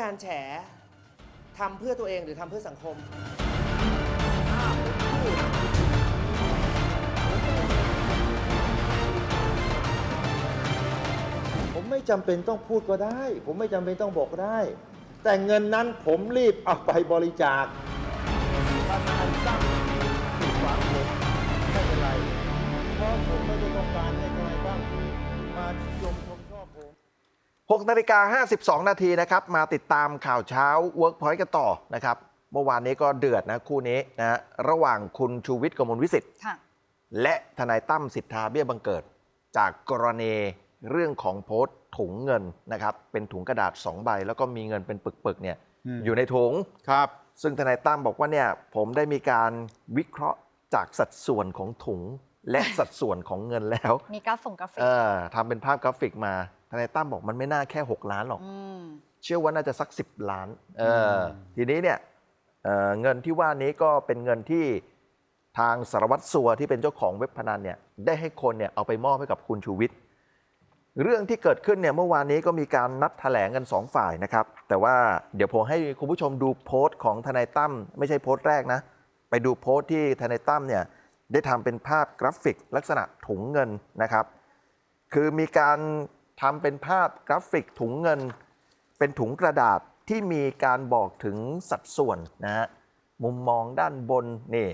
การแฉทำเพื่อตัวเองหรือทำเพื่อสังคม ผมไม่จำเป็นต้องพูดก็ได้ ผมไม่จำเป็นต้องบอกก็ได้ แต่เงินนั้นผมรีบเอาไปบริจาค 6นาฬิกา52 นาทีนะครับ มาติดตามข่าวเช้า Workpoint กันต่อนะครับ เมื่อวานนี้ก็เดือดนะคู่นี้นะฮะระหว่างคุณชูวิทย์กมลวิสิทธิ์ค่ะและทนายตั้มสิทธาเบี้ยบังเกิด จากกรณีเรื่องของโพสต์ถุงเงินนะครับ เป็นถุงกระดาษ 2 ใบ แล้วก็มีเงินเป็นปึกๆเนี่ยอืมอยู่ในถุงครับ ซึ่งทนายตั้มบอกว่าเนี่ยผมได้มีการวิเคราะห์จากสัดส่วนของถุงและสัดส่วนของเงินแล้ว มีกราฟส่งกราฟิกเออทำเป็นภาพกราฟิกมา ทนายตั้มบอกมันไม่น่าแค่ 6 ล้านหรอกอืมเชื่อว่าน่าจะสัก 10 ล้านเอออทีนี้เนี่ยเอ่อเงินที่ว่านี้ก็เป็นเงินที่ทางสารวัตรสัวที่เป็นเจ้าของเว็บพนันเนี่ยได้ให้คนเนี่ยเอาไปมอบให้กับคุณชูวิทย์เรื่องที่เกิดขึ้นเนี่ยเมื่อวานนี้ก็มีการนัดแถลงกันสองฝ่ายนะครับ แต่ว่าเดี๋ยวผมให้คุณผู้ชมดูโพสต์ของทนายตั้มไม่ใช่โพสต์แรกนะ ไปดูโพสต์ที่ทนายตั้มเนี่ยได้ทำเป็นภาพกราฟิกลักษณะถุงเงินนะครับ คือมีการ ทำเป็นภาพกราฟิกถุงเงิน เป็นถุงกระดาษที่มีการบอกถึงสัดส่วนนะฮะมุมมองด้านบนนี่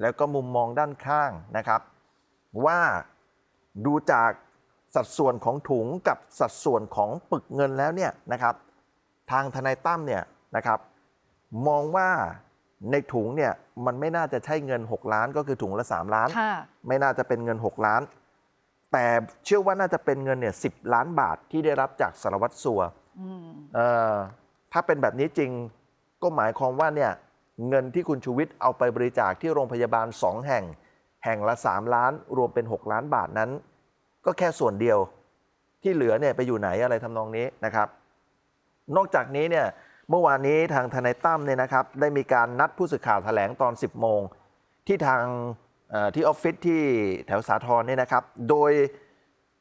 แล้วก็มุมมองด้านข้างนะครับ ว่าดูจากสัดส่วนของถุงกับสัดส่วนของปึกเงินแล้วเนี่ยนะครับ ทางทนายตั้มเนี่ยนะครับ มองว่าในถุงเนี่ยมันไม่น่าจะใช่เงิน 6 ล้านก็คือถุงละ 3 ล้านค่ะไม่น่าจะเป็นเงิน 6 ล้าน แต่เชื่อว่าน่าจะเป็นเงินเนี่ยสิล้านบาทที่ได้รับจากสารวัตรสัวอืมเอ่อถ้าเป็นแบบนี้จริงก็หมายความว่าเนี่ยเงินที่คุณชูวิทย์เอาไปบริจาคที่โรงพยาบาล 2 แห่ง แห่งละ 3 ล้าน รวมเป็น 6 ล้านบาทนั้น ก็แค่ส่วนเดียวที่เหลือเนี่ยไปอยู่ไหนอะไรทำนองนี้นะครับ นอกจากนี้เนี่ยเมื่อวานนี้ทางทนายตั้มเนี่ยนะครับ ได้มีการนัดผู้สื่อข่าวแถลงตอน 10 โมง ที่ทางเอ่อ ที่ออฟฟิศที่แถวสาทรเนี่ยนะครับ โดย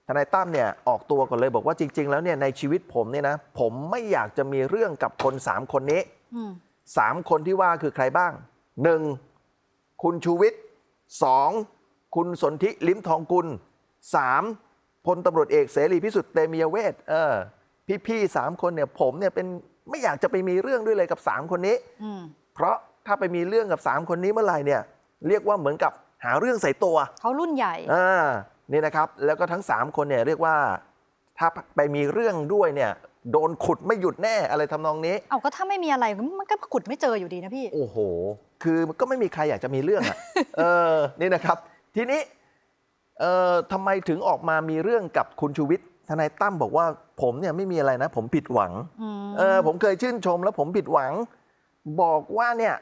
ทนายตั้มเนี่ยออกตัวก่อนเลยบอกว่าจริง ๆ แล้วเนี่ยในชีวิตผมเนี่ยนะผมไม่อยากจะมีเรื่องกับคน 3 คนนี้อืมสามคนที่ว่าคือใครบ้างหนึ่งคุณชูวิทย์สองคุณสนธิลิ้มทองกุลสามพลตำรวจเอกเสรีพิสุทธิ์เตมียเวทเออพี่ๆสามคนเนี่ยผมเนี่ยเป็นไม่อยากจะไปมีเรื่องด้วยเลยกับสามคนนี้อืมเพราะถ้าไปมีเรื่องกับสามคนนี้เมื่อไหร่เนี่ย เรียกว่าเหมือนกับ หาเรื่องใส่ตัวเขารุ่นใหญ่อ่านี่นะครับ แล้วก็ทั้งสามคนเนี่ยเรียกว่า ถ้าไปมีเรื่องด้วยเนี่ย โดนขุดไม่หยุดแน่อะไรทำนองนี้เอาก็ถ้าไม่มีอะไรมันก็ขุดไม่เจออยู่ดีนะพี่ โอ้โห คือมันก็ไม่มีใครอยากจะมีเรื่องอะเออนี่นะครับ ทีนี้เอ่อทำไมถึงออกมามีเรื่องกับคุณชูวิทย์ทนายตั้มบอกว่าผมเนี่ยไม่มีอะไรนะ ผมผิดหวังอืมเออผมเคยชื่นชมแล้วผมผิดหวัง บอกว่าเนี่ย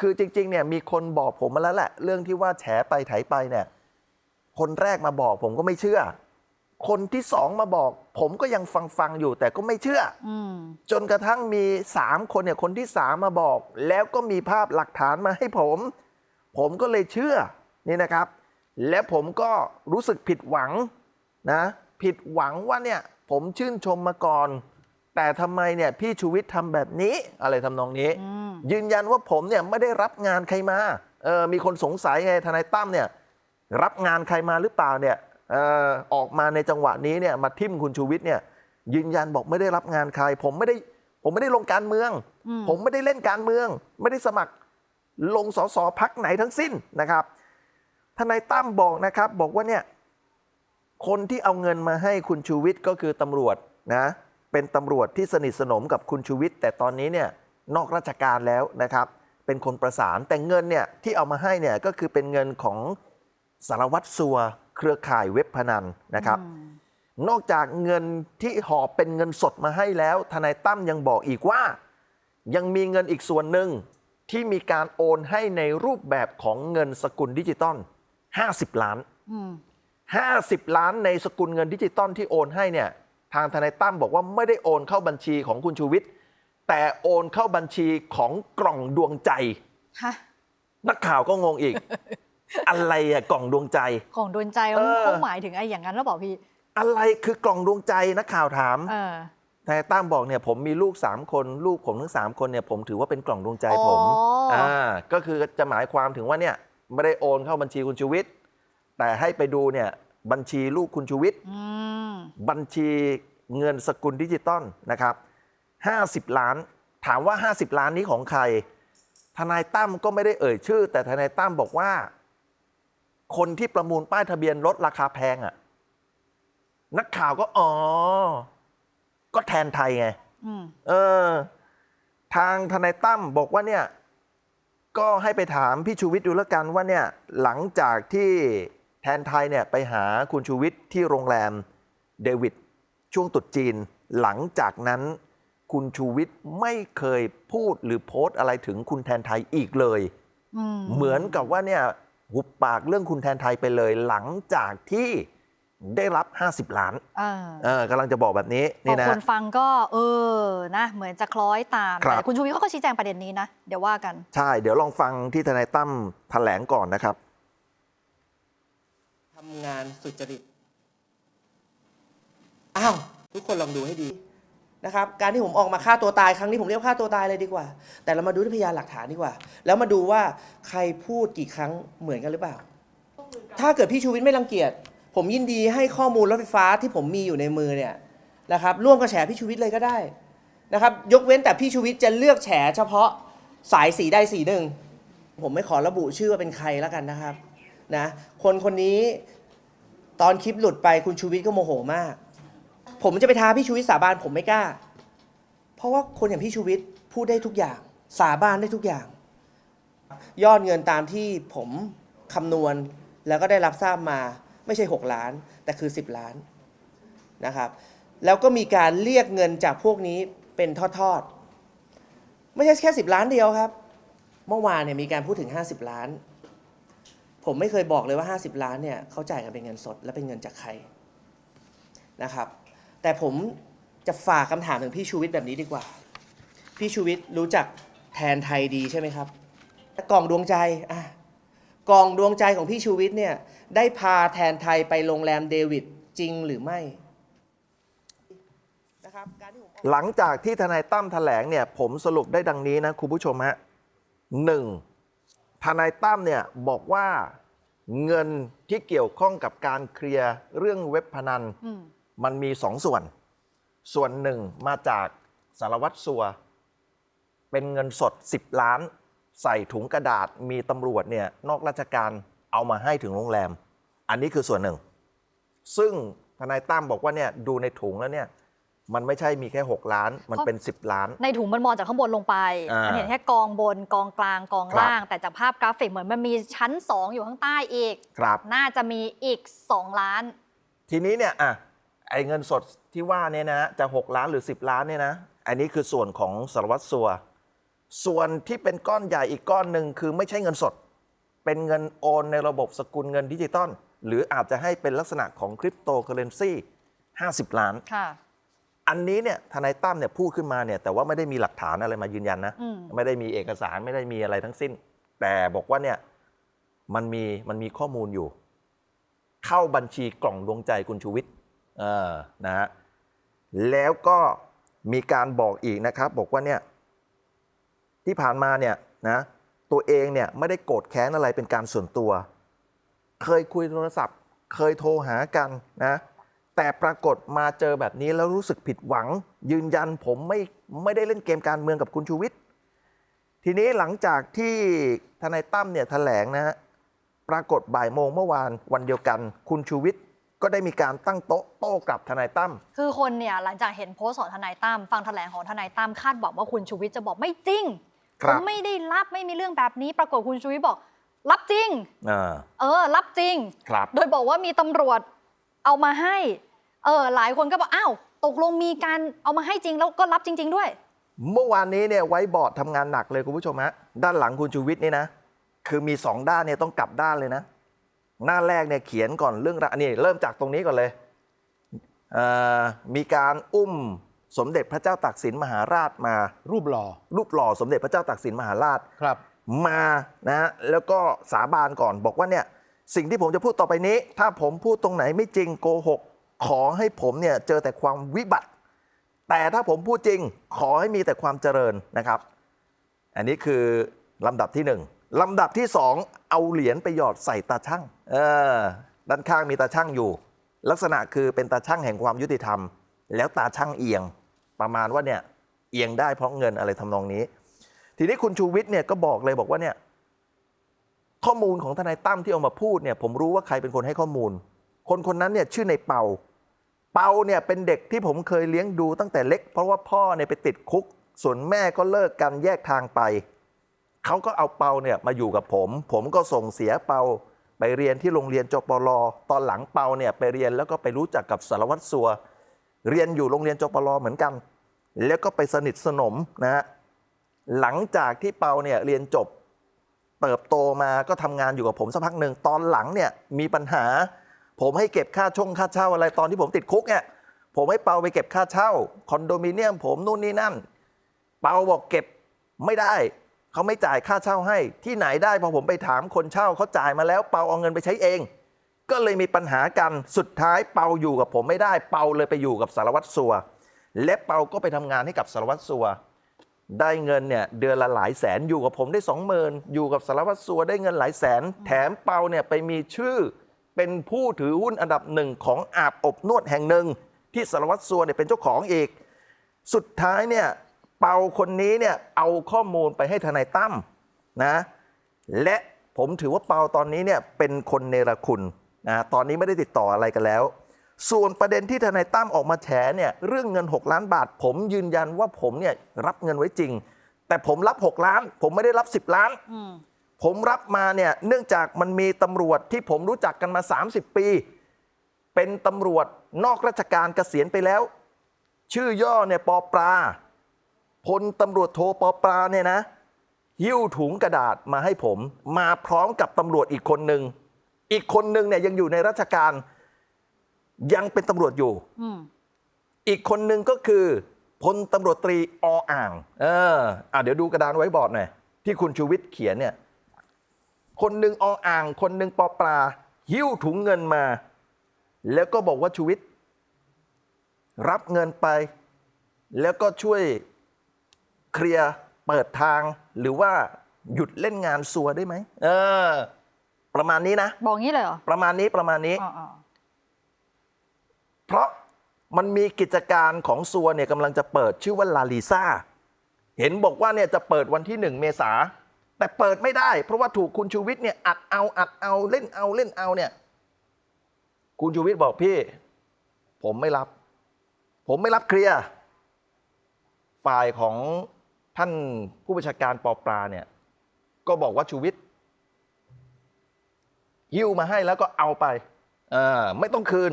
คือจริงๆเนี่ยมีคนบอกผมมาแล้วแหละ เรื่องที่ว่าแฉไปไถไปเนี่ย คนแรกมาบอกผมก็ไม่เชื่อ คนที่สองมาบอก ผมก็ยังฟังฟังๆอยู่ แต่ก็ไม่เชื่ออืมจนกระทั่งมี3คนเนี่ย คนที่3มาบอก แล้วก็มีภาพหลักฐานมาให้ผม ผมก็เลยเชื่อนี่นะครับ และผมก็รู้สึกผิดหวังนะ ผิดหวังว่าเนี่ย ผมชื่นชมมาก่อน แต่ทำไมเนี่ยพี่ชูวิทย์ทำแบบนี้อะไรทำนองนี้อืมยืนยันว่าผมเนี่ยไม่ได้รับงานใครมาเออมีคนสงสัยไงทนายตั้มเนี่ยรับงานใครมาหรือเปล่าเนี่ยเออออกมาในจังหวะนี้เนี่ยมาทิมคุณชูวิทย์เนี่ยยืนยันบอกไม่ได้รับงานใคร ผมไม่ได้ผมไม่ได้ลงการเมืองอืมผมไม่ได้เล่นการเมือง ไม่ได้สมัครลงสสพักไหนทั้งสิ้นนะครับทนายตั้มบอกนะครับบอกว่าเนี่ยคนที่เอาเงินมาให้คุณชูวิทย์ก็คือตำรวจนะ เป็นตำรวจที่สนิทสนมกับคุณชูวิทย์แต่ตอนนี้เนี่ยนอกราชการแล้วนะครับ เป็นคนประสานแต่เงินเนี่ยที่เอามาให้เนี่ยก็คือเป็นเงินของสารวัตรสัว เครือข่ายเว็บพนันนะครับอืมนอกจากเงินที่หอบเป็นเงินสดมาให้แล้ว ทนายตั้มยังบอกอีกว่า ยังมีเงินอีกส่วนหนึ่งที่มีการโอนให้ในรูปแบบของเงินสกุลดิจิตอล50 ล้านอืม50 ล้านในสกุลเงินดิจิตอลที่โอนให้เนี่ย ทางทนายตั้มบอกว่าไม่ได้โอนเข้าบัญชีของคุณชูวิทย์แต่โอนเข้าบัญชีของกล่องดวงใจฮะนักข่าวก็งงอีก อะไรอะกล่องดวงใจของโดนใจเออเขาหมายถึงไอ้อย่างนั้นแล้วบอกพี่อะไรคือกล่องดวงใจนักข่าวถามเออทนายตั้มบอกเนี่ยผมมีลูก 3 คนลูกผมทั้ง 3 คนเนี่ยผมถือว่าเป็นกล่องดวงใจผมอ๋ออ่อ่าก็คือจะหมายความถึงว่าเนี่ยไม่ได้โอนเข้าบัญชีคุณชูวิทย์แต่ให้ไปดูเนี่ย บัญชีลูกคุณชูวิทย์อืมบัญชีเงินสกุลดิจิตอลนะครับ50 ล้าน ถามว่า 50 ล้านนี้ของใคร ทนายตั้มก็ไม่ได้เอ่ยชื่อ แต่ทนายตั้มบอกว่า คนที่ประมูลป้ายทะเบียนรถราคาแพงอะ่ะ นักข่าวก็อ๋อ ก็แทนไทยไงอืมเออ ทางทนายตั้มบอกว่าเนี่ย ก็ให้ไปถามพี่ชูวิทย์ดูแล้วกันว่าเนี่ย หลังจากที่ แทนไทยเนี่ยไปหาคุณชูวิทย์ที่โรงแรมเดวิดช่วงตรุษจีน หลังจากนั้นคุณชูวิทย์ไม่เคยพูดหรือโพสต์อะไรถึงคุณแทนไทยอีกเลยอืมเหมือนกับว่าเนี่ยหุบปากเรื่องคุณแทนไทยไปเลย หลังจากที่ได้รับ 50 ล้านเออเออกำลังจะบอกแบบนี้พอนี่นะคนฟังก็เออนะ เหมือนจะคล้อยตามครับแต่คุณชูวิทย์เขาก็ชี้แจงประเด็นนี้นะ เดี๋ยวว่ากัน ใช่ เดี๋ยวลองฟังที่ทนายตั้มแถลงก่อนนะครับ ทำงานสุจริต อ้าว ทุกคนลองดูให้ดีนะครับ การที่ผมออกมาฆ่าตัวตายครั้งนี้ผมเรียกว่าฆ่าตัวตายเลยดีกว่า แต่เรามาดูที่พยานหลักฐานดีกว่า แล้วมาดูว่าใครพูดกี่ครั้งเหมือนกันหรือเปล่า ถ้าเกิดพี่ชูวิทย์ไม่รังเกียจ ผมยินดีให้ข้อมูลรถไฟฟ้าที่ผมมีอยู่ในมือเนี่ยนะครับร่วมกระแฉพี่ชูวิทย์เลยก็ได้นะครับยกเว้นแต่พี่ชูวิทย์จะเลือกแฉเฉพาะสายสีใดสีหนึ่ง ผมไม่ขอระบุชื่อว่าเป็นใครแล้วกันนะครับ นะคนคนนี้ตอนคลิปหลุดไปคุณชูวิทย์ก็โมโหมาก ผมจะไปท้าพี่ชูวิทย์สาบานผมไม่กล้า เพราะว่าคนอย่างพี่ชูวิทย์พูดได้ทุกอย่าง สาบานได้ทุกอย่าง ยอดเงินตามที่ผมคำนวณแล้วก็ได้รับทราบมาไม่ใช่ 6 ล้าน แต่คือ 10 ล้านนะครับ แล้วก็มีการเรียกเงินจากพวกนี้เป็นทอดๆ ไม่ใช่แค่ 10 ล้านเดียวครับ เมื่อวานเนี่ยมีการพูดถึง 50 ล้าน ผมไม่เคยบอกเลยว่า 50 ล้านเนี่ยเขาจ่ายกันเป็นเงินสด และเป็นเงินจากใครนะครับ แต่ผมจะฝากคำถามถึงพี่ชูวิทย์แบบนี้ดีกว่า พี่ชูวิทย์รู้จักแทนไทยดีใช่ไหมครับกล่องดวงใจอะกล่องดวงใจของพี่ชูวิทย์เนี่ยได้พาแทนไทยไปโรงแรมเดวิดจริงหรือไม่นะครับการที่ผมออก หลังจากที่ทนายตั้มแถลงเนี่ยผมสรุปได้ดังนี้นะคุณผู้ชมฮะหนึ่ง ทนายตั้มเนี่ยบอกว่าเงินที่เกี่ยวข้องกับการเคลียร์เรื่องเว็บพนันอืมมันมีสองส่วน ส่วนหนึ่งมาจากสารวัตรสัว เป็นเงินสด 10 ล้าน ใส่ถุงกระดาษมีตำรวจเนี่ยนอกราชการเอามาให้ถึงโรงแรม อันนี้คือส่วนหนึ่ง ซึ่งทนายตั้มบอกว่าเนี่ยดูในถุงแล้วเนี่ย มันไม่ใช่มีแค่ 6 ล้าน มันเป็น 10 ล้าน ในถุงมันมองจากข้างบนลงไปอ่ามัมันเห็นแค่กองบนกองกลางกองครับล่าง แต่จากภาพกราฟิกเหมือนมันมีชั้น 2 อยู่ข้างใต้อีก ครับ น่าจะมีอีก 2 ล้าน ทีนี้เนี่ยอะไอ้เงินสดที่ว่าเนี่ยนะจะ 6 ล้านหรือ 10 ล้านเนี่ยนะ อันนี้คือส่วนของสารวัตรสัว ส่วนที่เป็นก้อนใหญ่อีกก้อนหนึ่งคือไม่ใช่เงินสด เป็นเงินโอนในระบบสกุลเงินดิจิตอลหรืออาจจะให้เป็นลักษณะของคริปโตเคอเรนซี50 ล้านค่ะ อันนี้เนี่ยทนายตั้มเนี่ยพูดขึ้นมาเนี่ยแต่ว่าไม่ได้มีหลักฐานอะไรมายืนยันนะ อืม ไม่ได้มีเอกสารไม่ได้มีอะไรทั้งสิ้น แต่บอกว่าเนี่ยมันมีมันมีข้อมูลอยู่ เข้าบัญชีกล่องดวงใจคุณชูวิทย์เออนะฮะแล้วก็มีการบอกอีกนะครับ บอกว่าเนี่ยที่ผ่านมาเนี่ยนะตัวเองเนี่ยไม่ได้โกรธแค้นอะไรเป็นการส่วนตัว เคยคุยโทรศัพท์ เคยโทรหากันนะ แต่ปรากฏมาเจอแบบนี้แล้วรู้สึกผิดหวัง ยืนยันผมไม่ไม่ได้เล่นเกมการเมืองกับคุณชูวิทย์ทีนี้หลังจากที่ทนายตั้มเนี่ยแถลงนะฮะปรากฏบ่ายโมงเมื่อวานวันเดียวกัน คุณชูวิทย์ก็ได้มีการตั้งโต๊ะโต้กลับทนายตั้ม คือคนเนี่ยหลังจากเห็นโพสต์ของทนายตั้มฟังแถลงของทนายตั้มคาดหวังว่าคุณชูวิทย์จะบอกไม่จริงคผรับมไม่ได้รับไม่มีเรื่องแบบนี้ ปรากฏคุณชูวิทย์บอก รับจริง อ่าเออ รับจริง ครับ โดยบอกว่ามีตำรวจ เอามาให้ เออหลายคนก็บอกอ้าวตกลงมีการเอามาให้จริงแล้วก็รับจริง ๆ ด้วย เมื่อวานนี้เนี่ยไว้บอร์ดทำงานหนักเลยคุณผู้ชมฮะด้านหลังคุณชูวิทย์นี่นะ คือมีสองด้านเนี่ยต้องกลับด้านเลยนะ หน้าแรกเนี่ยเขียนก่อนเรื่องราวอันนี้เริ่มจากตรงนี้ก่อนเลยเอ่อมีการอุ้มสมเด็จพระเจ้าตากสินมหาราชมา รูปหล่อรูปหล่อสมเด็จพระเจ้าตากสินมหาราช ครับ มานะฮะแล้วก็สาบานก่อนบอกว่าเนี่ย สิ่งที่ผมจะพูดต่อไปนี้ ถ้าผมพูดตรงไหนไม่จริงโกหก ขอให้ผมเนี่ยเจอแต่ความวิบัติ แต่ถ้าผมพูดจริงขอให้มีแต่ความเจริญนะครับ อันนี้คือลำดับที่หนึ่งลำดับที่สองเอาเหรียญไปหยอดใส่ตาช่างเออด้านข้างมีตาช่างอยู่ ลักษณะคือเป็นตาช่างแห่งความยุติธรรม แล้วตาช่างเอียง ประมาณว่าเนี่ยเอียงได้เพราะเงินอะไรทำนองนี้ ทีนี้คุณชูวิทย์เนี่ยก็บอกเลยบอกว่าเนี่ย ข้อมูลของทนายตั้มที่เอามาพูดเนี่ยผมรู้ว่าใครเป็นคนให้ข้อมูล คนคนนั้นเนี่ยชื่อในเปา เปาเนี่ยเป็นเด็กที่ผมเคยเลี้ยงดูตั้งแต่เล็ก เพราะว่าพ่อเนี่ยไปติดคุก ส่วนแม่ก็เลิกกันแยกทางไป เขาก็เอาเปาเนี่ยมาอยู่กับผม ผมก็ส่งเสียเปาไปเรียนที่โรงเรียนจปรตอนหลังเปาเนี่ยไปเรียนแล้วก็ไปรู้จักกับสารวัตรสัว เรียนอยู่โรงเรียนจปรเหมือนกัน แล้วก็ไปสนิทสนมนะฮะหลังจากที่เปาเนี่ยเรียนจบ เติบโตมาก็ทำงานอยู่กับผมสักพักหนึ่งตอนหลังเนี่ยมีปัญหา ผมให้เก็บค่าช่องค่าเช่าอะไรตอนที่ผมติดคุกเนี่ยผมให้เปาไปเก็บค่าเช่าคอนโดมิเนียมผมนู่นนี่นั่น เปาบอกเก็บไม่ได้เขาไม่จ่ายค่าเช่าให้ ที่ไหนได้พอผมไปถามคนเช่าเขาจ่ายมาแล้ว เปาเอาเงินไปใช้เอง ก็เลยมีปัญหากันสุดท้ายเปาอยู่กับผมไม่ได้เปาเลยไปอยู่กับสารวัตรสัว และเปาก็ไปทำงานให้กับสารวัตรสัว ได้เงินเนี่ยเดือนละหลายแสนอยู่กับผมได้สองหมื่นอยู่กับสารวัตรสัวได้เงินหลายแสน แถมเปาเนี่ยไปมีชื่อ เป็นผู้ถือหุ้นอันดับหนึ่งของอาบอบนวดแห่งหนึ่ง ที่สารวัตรสัวเนี่ยเป็นเจ้าของอีก สุดท้ายเนี่ยเปาคนนี้เนี่ยเอาข้อมูลไปให้ทนายตั้มนะและผมถือว่าเปาตอนนี้เนี่ยเป็นคนเนรคุณนะตอนนี้ไม่ได้ติดต่ออะไรกันแล้ว ส่วนประเด็นที่ทนายตั้มออกมาแฉเนี่ยเรื่องเงิน 6 ล้านบาท ผมยืนยันว่าผมเนี่ยรับเงินไว้จริง แต่ผมรับ 6 ล้าน ผมไม่ได้รับ 10 ล้านอืมผมรับมาเนี่ยเนื่องจากมันมีตำรวจที่ผมรู้จักกันมา 30 ปี เป็นตำรวจนอกราชการเกษียณไปแล้ว ชื่อย่อเนี่ยปอปลาพลตำรวจโทปอปลาเนี่ยนะหิ้วถุงกระดาษมาให้ผม มาพร้อมกับตำรวจอีกคนหนึ่งอีกคนหนึ่งเนี่ยยังอยู่ในราชการ ยังเป็นตำรวจอยู่อืมอีกคนหนึ่งก็คือพลตำรวจตรีออ่าง เอออะเดี๋ยวดูกระดานไว้บอร์ดหน่อยที่คุณชูวิทย์เขียนเนี่ย คนหนึ่งออ่าง คนหนึ่งปอปลา หิ้วถุงเงินมา แล้วก็บอกว่าชูวิทย์รับเงินไป แล้วก็ช่วยเคลียร์เปิดทางหรือว่าหยุดเล่นงานซัวได้ไหมเออ ประมาณนี้นะ บอกงี้เลยเหรอ ประมาณนี้ประมาณนี้ อ๋ออ๋อ เพราะมันมีกิจการของซัวเนี่ยกำลังจะเปิดชื่อว่าลาลิซาเห็นบอกว่าเนี่ยจะเปิดวันที่หนึ่งเมษา แต่เปิดไม่ได้ เพราะว่าถูกคุณชูวิทย์เนี่ยอัดเอาอัดเอาเล่นเอาเล่นเอาเนี่ย คุณชูวิทย์บอกพี่ ผมไม่รับ ผมไม่รับเคลียร์ฝ่ายของท่านผู้บัญชาการปอปลาเนี่ย ก็บอกว่าชูวิทย์หิ้วมาให้แล้วก็เอาไปเออไม่ต้องคืน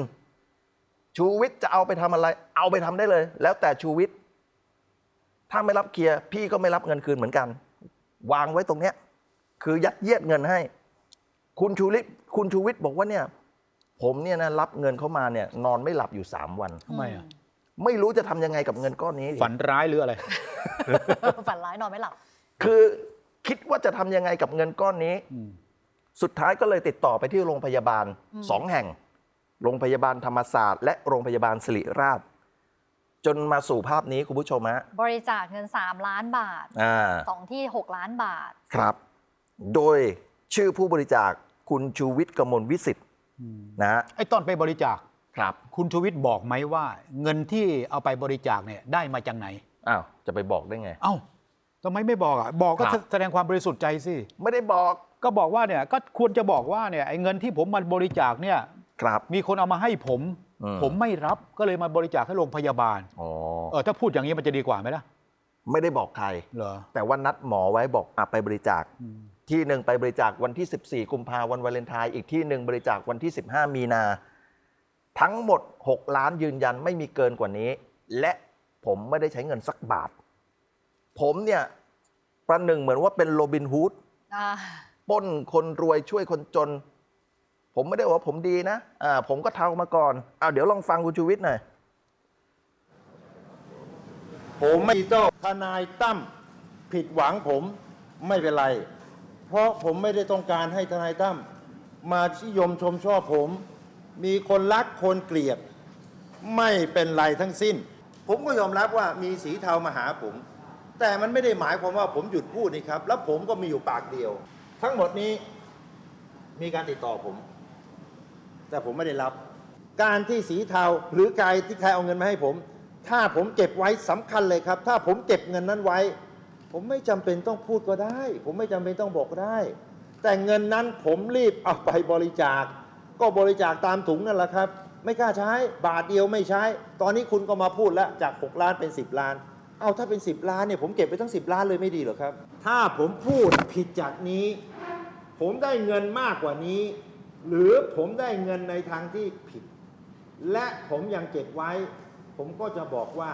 ชูวิทย์จะเอาไปทำอะไร เอาไปทำได้เลย แล้วแต่ชูวิทย์ถ้าไม่รับเคลียร์พี่ก็ไม่รับเงินคืนเหมือนกัน วางไว้ตรงเนี้ย คือยัดเยียดเงินให้ คุณชูวิทย์คุณชูวิทย์บอกว่าเนี่ย ผมเนี่ยนะรับเงินเขามาเนี่ย นอนไม่หลับอยู่สามวัน ทำไมอะ ไม่รู้จะทำยังไงกับเงินก้อนนี้ ฝันร้ายหรืออะไร ฝันร้ายนอนไม่หลับ คือคิดว่าจะทำยังไงกับเงินก้อนนี้อืมสุดท้ายก็เลยติดต่อไปที่โรงพยาบาลอืมสองแห่ง โรงพยาบาลธรรมศาสตร์ และโรงพยาบาลสิริราช จนมาสู่ภาพนี้คุณผู้ชมฮะบริจาคเงิน 3 ล้านบาทอ่าสองที่ 6 ล้านบาท ครับ โดยชื่อผู้บริจาคคุณชูวิทย์กมลวิสิทธิ์นะฮะไอ้ตอนไปบริจาคครับคุณชูวิทย์บอกไหมว่า เงินที่เอาไปบริจาคเนี่ยได้มาจากไหน อ้าวจะไปบอกได้ไง เอ้าทำไมไม่บอกอะบอกก็ครับ แสดงความบริสุทธิ์ใจสิ ไม่ได้บอก ก็บอกว่าเนี่ยก็ควรจะบอกว่าเนี่ยไอ้เงินที่ผมมาบริจาคเนี่ย ครับมีคนเอามาให้ผมอืมผมไม่รับก็เลยมาบริจาคให้โรงพยาบาลอ๋อเออถ้าพูดอย่างนี้มันจะดีกว่าไหมล่ะไม่ได้บอกใคร เหรอแต่ว่านัดหมอไว้บอกอะไปบริจาค อืมที่หนึ่งไปบริจาควันที่ 14 กุมภาวันวาเลนไทน์อีกที่หนึ่งบริจาควันที่ 15 มีนา ทั้งหมด 6 ล้านยืนยันไม่มีเกินกว่านี้ และผมไม่ได้ใช้เงินสักบาท ผมเนี่ยประหนึ่งเหมือนว่าเป็นโรบินฮูดอ่าปล้นคนรวยช่วยคนจน ผมไม่ได้บอกว่าผมดีนะอ่าผมก็เทามาก่อนเอาเดี๋ยวลองฟังคุณชูวิทย์หน่อย ผมไม่โต้ทนายตั้มผิดหวังผมไม่เป็นไร เพราะผมไม่ได้ต้องการให้ทนายตั้มมาชิยมชมชอบผม มีคนรักคนเกลียด ไม่เป็นไรทั้งสิ้น ผมก็ยอมรับว่ามีสีเทามาหาผม แต่มันไม่ได้หมายความว่าผมหยุดพูดนี่ครับ แล้วผมก็มีอยู่ปากเดียว ทั้งหมดนี้มีการติดต่อผม แต่ผมไม่ได้รับ การที่สีเทาหรือใครที่ใครเอาเงินมาให้ผม ถ้าผมเก็บไว้สำคัญเลยครับ ถ้าผมเก็บเงินนั้นไว้ ผมไม่จำเป็นต้องพูดก็ได้ ผมไม่จำเป็นต้องบอกก็ได้ แต่เงินนั้นผมรีบเอาไปบริจาค ก็บริจาคตามถุงนั่นแหละครับ ไม่กล้าใช้บาทเดียวไม่ใช้ ตอนนี้คุณก็มาพูดแล้วจาก 6 ล้านเป็น 10 ล้านเอาถ้าเป็น 10 ล้านเนี่ยผมเก็บไปทั้ง 10 ล้านเลยไม่ดีหรอครับ ถ้าผมพูดผิดจากนี้ ผมได้เงินมากกว่านี้ หรือผมได้เงินในทางที่ผิด และผมยังเก็บไว้ ผมก็จะบอกว่า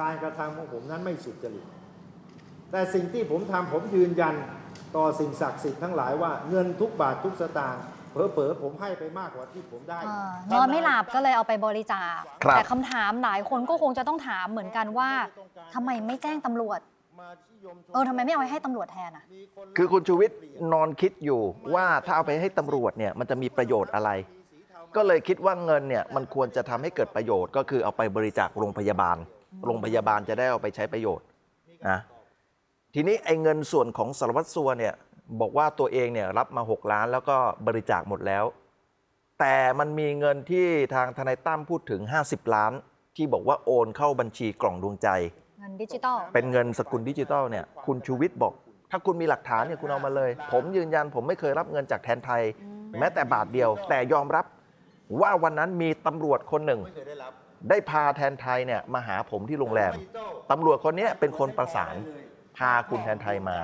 การกระทำของผมนั้นไม่สุจริต แต่สิ่งที่ผมทำผมยืนยันต่อสิ่งศักดิ์สิทธิ์ทั้งหลายว่าเงินทุกบาททุกสตางค์เผลอๆผมให้ไปมากกว่าที่ผมได้อ่านอนไม่หลับก็เลยเอาไปบริจาคครับแต่คำถามหลายคนก็คงจะต้องถามเหมือนกันว่าทำไมไม่แจ้งตำรวจ เออทำไมไม่เอาไปให้ตำรวจแทนอะ คือคุณชูวิทย์นอนคิดอยู่ว่าถ้าเอาไปให้ตำรวจเนี่ยมันจะมีประโยชน์อะไร ก็เลยคิดว่าเงินเนี่ยมันควรจะทำให้เกิดประโยชน์ ก็คือเอาไปบริจาคโรงพยาบาล โรงพยาบาลจะได้เอาไปใช้ประโยชน์นะทีนี้ไอ้เงินส่วนของสารวัตรสัวเนี่ยบอกว่าตัวเองเนี่ยรับมา 6 ล้านแล้วก็บริจาคหมดแล้ว แต่มันมีเงินที่ทางทนายตั้มพูดถึง 50 ล้าน ที่บอกว่าโอนเข้าบัญชีกล่องดวงใจ เงินดิจิตอลเป็นเงินสกุลดิจิตอลเนี่ยคุณชูวิทย์บอก ถ้าคุณมีหลักฐานเนี่ยคุณเอามาเลย ผมยืนยันผมไม่เคยรับเงินจากแทนไทย แม้แต่บาทเดียว แต่ยอมรับว่าวันนั้นมีตำรวจคนหนึ่งไม่เคยได้รับได้พาแทนไทยเนี่ยมาหาผมที่โรงแรมตำรวจคนเนี้ยเป็นคนประสานพาคุณแทนไทยมา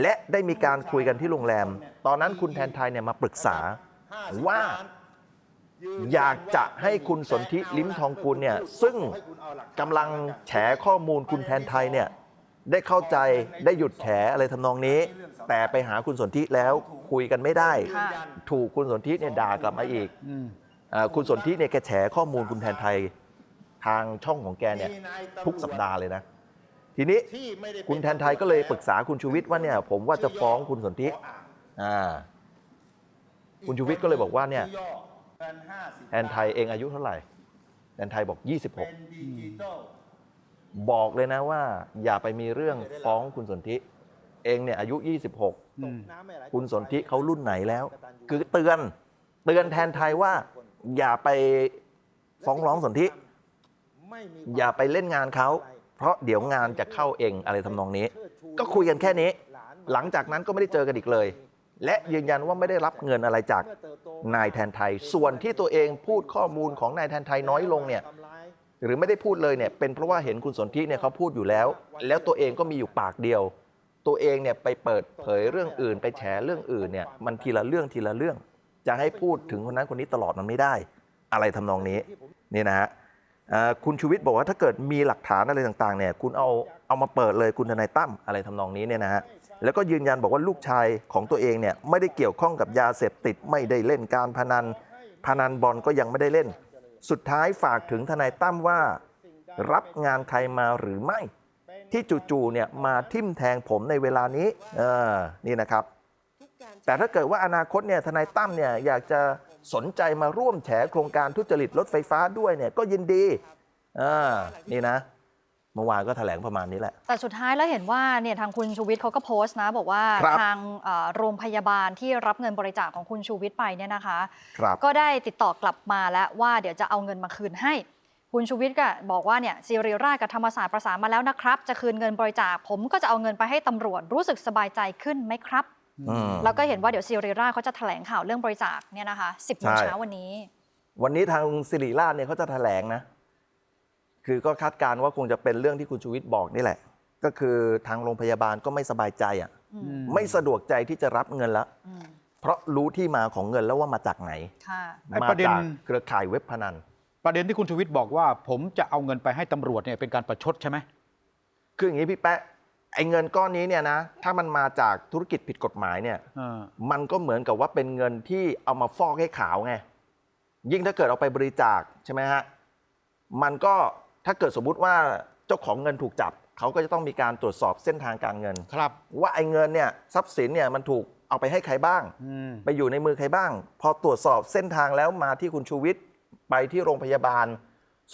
และได้มีการคุยกันที่โรงแรม ตอนนั้นคุณแทนไทยเนี่ยมาปรึกษาว่า อยากจะให้คุณสนธิลิ้มทองกุลเนี่ยซึ่งกำลังแฉข้อมูลคุณแทนไทยเนี่ยได้เข้าใจได้หยุดแฉอะไรทำนองนี้ แต่ไปหาคุณสนธิแล้วคุยกันไม่ได้ค่ะถูกคุณสนธิเนี่ยด่ากลับมาอีกอืมอ่าคุณสนธิเนี่ยแกแฉข้อมูลคุณแทนไทยทางช่องของแกเนี่ยทุกสัปดาห์เลยนะ ทีนี้ที่ไม่ได้เป็คุณแทนไทยก็เลยปรึกษาคุณชูวิทย์ว่าเนี่ยผมว่าจะฟ้องคุณสนธิอ่าคุณชูวิทย์ก็เลยบอกว่าเนี่ย แทนไทยเองอายุเท่าไหร่แทนไทยบอกเป็นดิจิตอล26 บอกเลยนะว่า อย่าไปมีเรื่องฟ้องคุณสนธิเองเนี่ยอายุ 26อืมคุณสนธิเขารุ่นไหนแล้ว คือเตือนเตือนแทนไทยว่า อย่าไปฟ้องร้องสนธิอย่าไปเล่นงานเขา เพราะเดี๋ยวงานจะเข้าเองอะไรทำนองนี้ ก็คุยกันแค่นี้ หลังจากนั้นก็ไม่ได้เจอกันอีกเลย และยืนยันว่าไม่ได้รับเงินอะไรจากนายแทนไทย ส่วนที่ตัวเองพูดข้อมูลของนายแทนไทยน้อยลงเนี่ยหรือไม่ได้พูดเลยเนี่ยเป็นเพราะว่าเห็นคุณสนธิเนี่ยเขาพูดอยู่แล้ว แล้วตัวเองก็มีอยู่ปากเดียว ตัวเองเนี่ยไปเปิดเผยเรื่องอื่น ไปแฉเรื่องอื่นเนี่ยมันทีละเรื่องทีละเรื่อง จะให้พูดถึงคนนั้นคนนี้ตลอดมันไม่ได้ อะไรทำนองนี้นี่นะฮะคุณชูวิทย์บอกว่าถ้าเกิดมีหลักฐานอะไรต่างๆเนี่ยคุณเอาเอามาเปิดเลยคุณทนายตั้มอะไรทำนองนี้เนี่ยนะฮะ แล้วก็ยืนยันบอกว่าลูกชายของตัวเองเนี่ยไม่ได้เกี่ยวข้องกับยาเสพติดไม่ได้เล่นการพนัน พนันบอลก็ยังไม่ได้เล่น สุดท้ายฝากถึงทนายตั้มว่า รับงานใครมาหรือไม่ ที่จู่ๆเนี่ยมาทิมแทงผมในเวลานี้เออนี่นะครับ แต่ถ้าเกิดว่าอนาคตเนี่ยทนายตั้มเนี่ยอยากจะสนใจมาร่วมแฉโครงการทุจริตรถไฟฟ้าด้วยเนี่ยก็ยินดีอ่านี่นะ เมื่อวานก็แถลงประมาณนี้แหละ แต่สุดท้ายแล้วเห็นว่าเนี่ยทางคุณชูวิทย์เขาก็โพสต์นะ บอกว่าครับทางเอ่อโรงพยาบาลที่รับเงินบริจาคของคุณชูวิทย์ไปเนี่ยนะคะครับก็ได้ติดต่อกลับมาแล้วว่าเดี๋ยวจะเอาเงินมาคืนให้ คุณชูวิทย์ก็บอกว่าเนี่ยซีรีราชกับธรรมศาสตร์ประสานมาแล้วนะครับ จะคืนเงินบริจาคผมก็จะเอาเงินไปให้ตำรวจรู้สึกสบายใจขึ้นไหมครับอืมแล้วก็เห็นว่าเดี๋ยวซีรีราชเขาจะแถลงข่าวเรื่องบริจาคเนี่ยนะคะ10โมงใช่เช้าวันนี้ วันนี้ทางสิริราชเนี่ยเขาจะแถลงนะ คือก็คาดการณ์ว่าคงจะเป็นเรื่องที่คุณชูวิทย์บอกนี่แหละ ก็คือทางโรงพยาบาลก็ไม่สบายใจอะอืมไม่สะดวกใจที่จะรับเงินแล้วอืมเพราะรู้ที่มาของเงินแล้วว่ามาจากไหนค่ะไอ้มาประเด็นจากเครือข่ายเว็บพนัน ประเด็นที่คุณชูวิทย์บอกว่า ผมจะเอาเงินไปให้ตำรวจเนี่ยเป็นการประชดใช่ไหมคืออย่างนี้พี่แป๊ะไอ้เงินก้อนนี้เนี่ยนะ ถ้ามันมาจากธุรกิจผิดกฎหมายเนี่ยเออมันก็เหมือนกับว่าเป็นเงินที่เอามาฟอกให้ขาวไงยิ่งถ้าเกิดเอาไปบริจาคใช่ไหมฮะมันก็ ถ้าเกิดสมมุติว่าเจ้าของเงินถูกจับ เขาก็จะต้องมีการตรวจสอบเส้นทางการเงิน ครับ ว่าไอ้เงินเนี่ยทรัพย์สินเนี่ยมันถูกเอาไปให้ใครบ้าง อืม ไปอยู่ในมือใครบ้าง พอตรวจสอบเส้นทางแล้วมาที่คุณชูวิทย์ไปที่โรงพยาบาล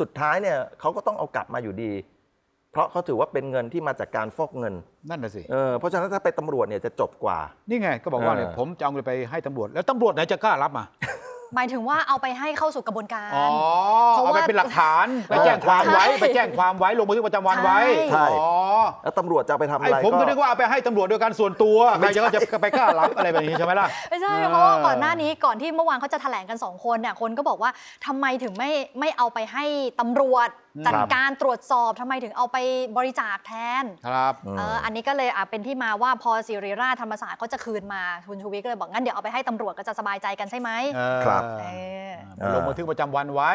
สุดท้ายเนี่ยเขาก็ต้องเอากลับมาอยู่ดี เพราะเขาถือว่าเป็นเงินที่มาจากการฟอกเงินนั่นน่ะสิ เออเพราะฉะนั้นถ้าไปตำรวจเนี่ยจะจบกว่า นี่ไงก็บอกว่าเออเนี่ยผมจะเอาเงินไปให้ตำรวจ แล้วตำรวจไหนจะกล้ารับมา หมายถึงว่าเอาไปให้เข้าสู่กระบวนการ อ๋อเพราะเอาว่า ไปเป็นหลักฐานไปแจ้งความไว้ใช่ไปแจ้งความไว้ลงบันทึกประจำวันไว้ใช่ อ๋อแล้วตำรวจจะเอาไปทำอะไอ้ไร ผมก็ก็นึกว่าเอาไปให้ตำรวจโดยการส่วนตัวใครจะก็จะไปกล้ารับอะไรแบบนี้ใช่ไหมล่ะ ไม่ใช่เออเพราะว่าก่อนหน้านี้ก่อนที่เมื่อวานเขาจะแถลงกันสองคนเนี่ยคนก็บอกว่าทำไมถึงไม่ไม่เอาไปให้ตำรวจจัดการตรวจสอบทำไมถึงเอาไปบริจาคแทนครับอืมเอออันนี้ก็เลยอะเป็นที่มาว่าพอสิริราชธรรมศาสตร์เขาจะคืนมาคุณชูวิทย์ก็เลยบอกงั้นเดี๋ยวเอาไปให้ตำรวจก็จะสบายใจกันใช่ไหมเออครับเออไปลงบันทึกประจำวันไว้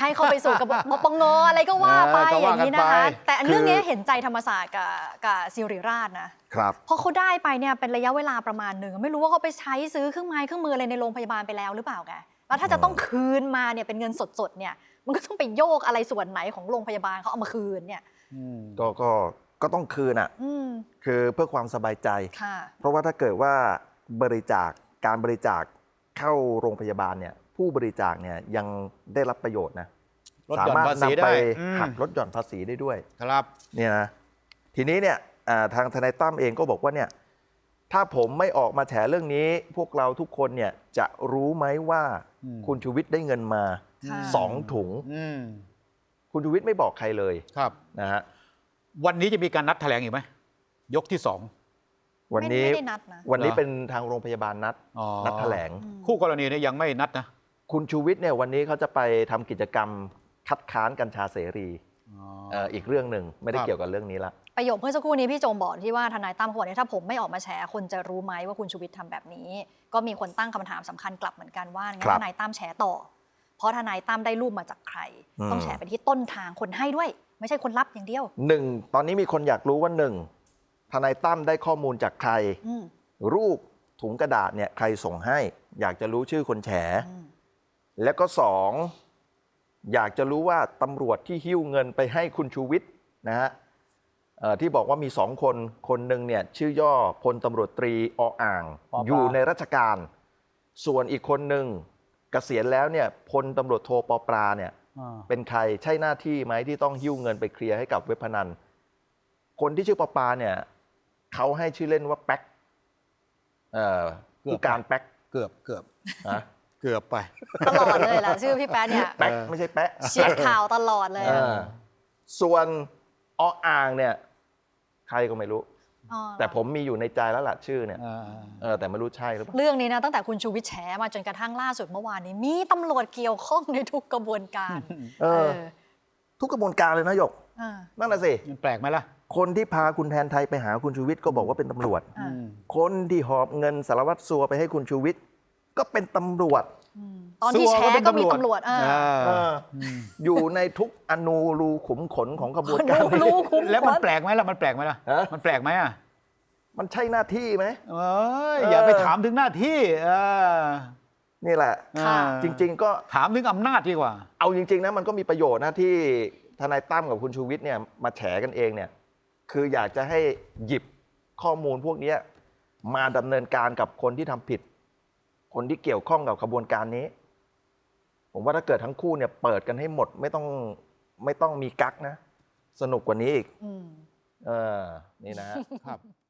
ให้เขาไปสู่กระบวนปปงอะไรก็ว่าไปเออก็อว่าย่างนี้กันนะคะไป แต่อันเรื่องนี้เห็นใจธรรมศาสตร์กับกับสิริราชนะครับ เพราะเขาได้ไปเนี่ยเป็นระยะเวลาประมาณหนึ่งไม่รู้ว่าเขาไปใช้ซื้อเครื่องไม้เครื่องมืออะไรในโรงพยาบาลไปแล้วหรือเปล่าแกแล้วถ้าจะต้องคืนมาเนี่ยเป็นเงินสดๆเนี่ย มันก็ต้องไปโยกอะไรส่วนไหนของโรงพยาบาลเขาเอามาคืนเนี่ย ก็ก็ก็ต้องคืนอะ อืมคือเพื่อความสบายใจ ค่ะ เพราะว่าถ้าเกิดว่าบริจาคการบริจาคเข้าโรงพยาบาลเนี่ย ผู้บริจาคเนี่ยยังได้รับประโยชน์นะลดหย่อนภาษีนำได้ไปอืมหักลดหย่อนภาษีได้ด้วย ครับ เนี่ยนะทีนี้เนี่ยอ่าทางทนายตั้มเองก็บอกว่าเนี่ยถ้าผมไม่ออกมาแฉเรื่องนี้ พวกเราทุกคนเนี่ยจะรู้ไหมว่าอืม คุณชูวิทย์ได้เงินมา ค่ะสองถุง อืมคุณชูวิทย์ไม่บอกใครเลยครับ นะฮะวันนี้จะมีการนัดแถลงอีกไหมยกที่สอง วันนี้ไม่ได้นัดนะ วันนี้เหรอ เป็นทางโรงพยาบาลนัด อ๋อนัดแถลง อืม คู่กรณีเนี่ยยังไม่นัดนะคุณชูวิทย์เนี่ยวันนี้เขาจะไปทำกิจกรรมคัดค้านกัญชาเสรีเอ่ออีกเรื่องหนึ่งไม่ได้ครับ เกี่ยวกับเรื่องนี้ละ ประโยคเมื่อสักครู่นี้พี่โจมบอกที่ว่าทนายตั้มเขาบอกเนี่ยถ้าผมไม่ออกมาแฉคนจะรู้ไหมว่าคุณชูวิทย์ทำแบบนี้ ก็มีคนตั้งคำถามสำคัญกลับเหมือนกันว่างั้ครันบทนายตั้มแฉต่อ เพราะทนายตั้มได้รูปมาจากใครอืมต้องแฉไปที่ต้นทางคนให้ด้วย ไม่ใช่คนรับอย่างเดียวหนึ่งตอนนี้มีคนอยากรู้ว่าหนึ่งทนายตั้มได้ข้อมูลจากใครอืมรูปถุงกระดาษเนี่ยใครส่งให้ อยากจะรู้ชื่อคนแฉอืมแล้วก็สองอยากจะรู้ว่าตำรวจที่หิ้วเงินไปให้คุณชูวิทย์นะฮะเอ่อที่บอกว่ามีสองคนคนหนึ่งเนี่ยชื่อย่อพลตำรวจตรีออ่างปอปลาอยู่ในราชการ ส่วนอีกคนหนึ่ง เกษียณแล้วเนี่ยพลตำรวจโทปอปลาเนี่ย เป็นใครใช่หน้าที่ไหมที่ต้องหิ้วเงินไปเคลียร์ให้กับเว็บพนัน คนที่ชื่อปอปลาเนี่ยเขาให้ชื่อเล่นว่าแป๊กเอ่อผู้การแป๊กเกือบเกือบนะเกือบไป ตลอดเลยล่ะชื่อพี่แป๊ะเนี่ยแป๊กเออไม่ใช่แป๊ะเชียร์ข่าวตลอดเลย เออส่วนออ่างเนี่ย ใครก็ไม่รู้ อ๋อ แต่ผมมีอยู่ในใจแล้วล่ะชื่อเนี่ยอ่าเออแต่ไม่รู้ใช่หรือเปล่า เรื่องนี้นะตั้งแต่คุณชูวิทย์แฉมาจนกระทั่งล่าสุดเมื่อวานนี้ มีตำรวจเกี่ยวข้องในทุกกระบวนการเออ ทุกกระบวนการเลยนะหยก เออนั่นน่ะสิ มันแปลกไหมล่ะคนที่พาคุณแทนไทยไปหาคุณชูวิทย์ก็บอกว่าเป็นตำรวจ อะ อืมคนที่หอบเงินสารวัตรสัวไปให้คุณชูวิทย์ก็เป็นตำรวจอืม ตอนที่แฉก็มีตำรวจเอออ่าเอออยู่ในทุกอนูรูขุมขนของกระบวนการรู้รู้คุ้มแล้วมันขวัญแปลกไหมล่ะมันแปลกไหมล่ะฮะมันแปลกไหมอะมันใช่หน้าที่ไหมเอ้ยเออออย่าไปถามถึงหน้าที่เออนี่แหละค่ะอ่าจริง ๆ ก็ถามถึงอำนาจดีกว่า เอาจริง ๆ นะมันก็มีประโยชน์นะที่ทนายตั้มกับคุณชูวิทย์เนี่ยมาแฉกันเองเนี่ย คืออยากจะให้หยิบข้อมูลพวกเนี้ยมาดำเนินการกับคนที่ทำผิด คนที่เกี่ยวข้องกับขบวนการนี้ ผมว่าถ้าเกิดทั้งคู่เนี่ยเปิดกันให้หมดไม่ต้องไม่ต้องมีกักนะ สนุกกว่านี้อีก อืม เออ นี่นะฮะครับค่ะ